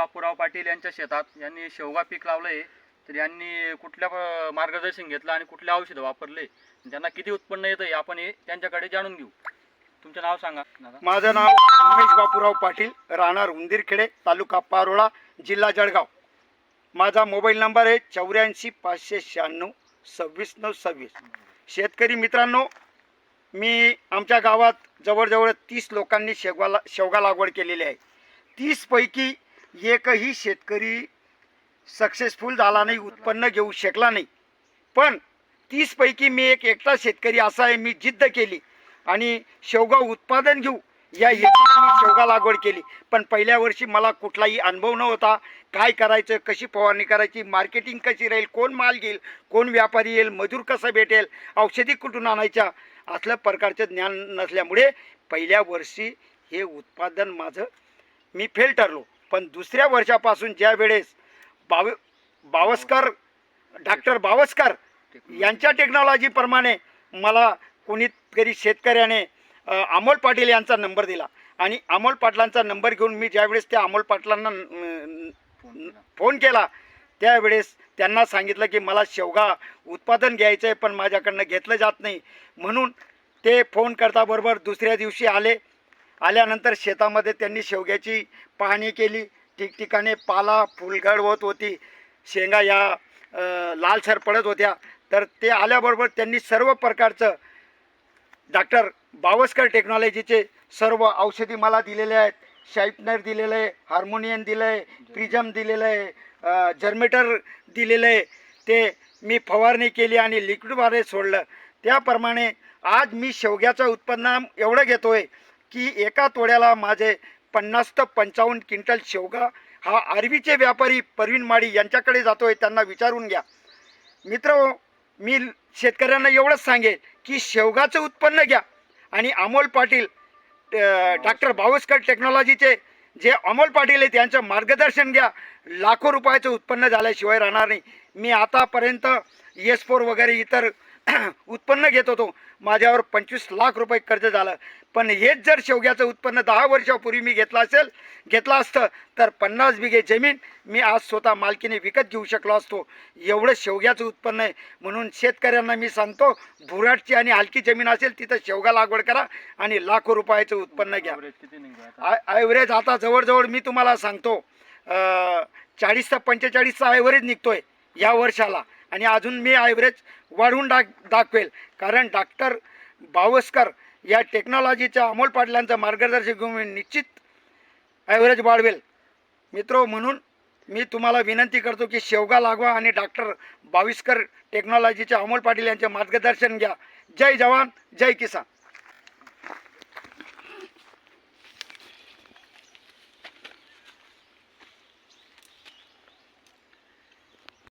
बापूराव पाटील यांच्या शेतात यांनी शेवगा पीक लावलंय. तर यांनी कुठल्या मार्गदर्शन घेतलं आणि कुठले औषधं वापरले? त्यांना किती उत्पन्न येतं हे आपण हे त्यांच्याकडे जाणून घेऊ. तुमचं नाव सांगा. माझं नाव उमेश बापूराव पाटील राहणार उंदीरखेडे तालुका पारोळा जिल्हा जळगाव. माझा मोबाईल नंबर आहे चौऱ्याऐंशी पाचशे शहाण्णव सव्वीस नऊ सव्वीस. शेतकरी मित्रांनो मी आमच्या गावात जवळजवळ तीस लोकांनी शेवगाला शेवगा लागवड केलेली आहे. तीसपैकी एकही शेतकरी सक्सेसफुल झाला नाही उत्पन्न घेऊ शकला नाही. पण तीसपैकी मी एक एकटा शेतकरी असा आहे मी जिद्द केली. आणि शेवगा उत्पादन घेऊ या हेतूने मी शेवगा लागवड केली. पण पहिल्या वर्षी मला कुठलाही अनुभव नव्हता. काय करायचं कशी फवारणी करायची मार्केटिंग कशी राहील कोण माल घेईल कोण व्यापारी येईल मजूर कसा भेटेल औषधी कुठून आणायच्या असल्या प्रकारचं ज्ञान नसल्यामुळे पहिल्या वर्षी हे उत्पादन माझं मी फेल ठरलो. पण दुसऱ्या वर्षापासून ज्या वेळेस बाव बावस्कर डॉक्टर बावस्कर यांच्या टेक्नॉलॉजीप्रमाणे मला कोणीतरी शेतकऱ्याने अमोल पाटील यांचा नंबर दिला. आणि अमोल पाटलांचा नंबर घेऊन मी ज्यावेळेस त्या अमोल पाटलांना फोन केला त्यावेळेस त्यांना सांगितलं की मला शेवगा उत्पादन घ्यायचं आहे पण माझ्याकडनं घेतलं जात नाही. म्हणून ते फोन करता बरोबर दुसऱ्या दिवशी आले. आल्यानंतर शेतामध्ये त्यांनी शेवग्याची पाहणी केली. ठिकठिकाणी पाला फुलगड होत होती. शेंगा या लालसर पडत होत्या. तर ते आल्याबरोबर त्यांनी सर्व प्रकारचं डॉक्टर बावस्कर टेक्नॉलॉजीचे सर्व औषधी मला दिलेले आहेत. शाईपनर दिलेलं आहे हार्मोनियन दिलं आहे प्रिझम दिलेलं आहे जर्मेटर दिलेलं आहे. ते मी फवारणी केली आणि लिक्विडद्वारे सोडलं. त्याप्रमाणे आज मी शेवग्याचं उत्पन्न एवढं घेतो आहे की एका तोड्याला माझे पन्नास ते पंचावन्न क्विंटल शेवगा हा आरवीचे व्यापारी परवीन माळी यांच्याकडे जातो आहे त्यांना विचारून घ्या. मित्र मी शेतकऱ्यांना एवढंच सांगेल की शेवगाचं उत्पन्न घ्या. आणि अमोल पाटील डॉक्टर बावस्कर टेक्नॉलॉजीचे जे अमोल पाटील आहेत त्यांचं मार्गदर्शन घ्या. लाखो रुपयाचं उत्पन्न झाल्याशिवाय राहणार नाही. मी आतापर्यंत एस फोर वगैरे इतर उत्पन्न घेत होतो. माझ्यावर पंचवीस लाख रुपये कर्ज झालं. पण हेच जर शेवग्याचं उत्पन्न दहा वर्षापूर्वी मी घेतलं असेल घेतलं असतं तर पन्नास बिघे जमीन मी आज स्वतः मालकीने विकत घेऊ शकलो असतो. एवढं शेवग्याचं उत्पन्न आहे. म्हणून शेतकऱ्यांना मी सांगतो भुराटची आणि हलकी जमीन असेल तिथं शेवगा लागवड करा आणि लाखो रुपयाचं उत्पन्न घ्या? ॲव्हरेज आता? जवळजवळ मी तुम्हाला सांगतो चाळीस ते पंचेचाळीसचा ॲव्हरेज निघतोय या वर्षाला. आणि अजून मी ॲव्हरेज वाढवून डाक दाखवेल. कारण डॉक्टर बावस्कर या टेक्नॉलॉजीच्या अमोल पाटलांचं मार्गदर्शन घेऊन मी निश्चित ॲव्हरेज वाढवेल. मित्रो म्हणून मी तुम्हाला विनंती करतो की शेवगा लागवा आणि डॉक्टर बाविस्कर टेक्नॉलॉजीच्या अमोल पाटील यांचे मार्गदर्शन घ्या. जय जवान जय किसान.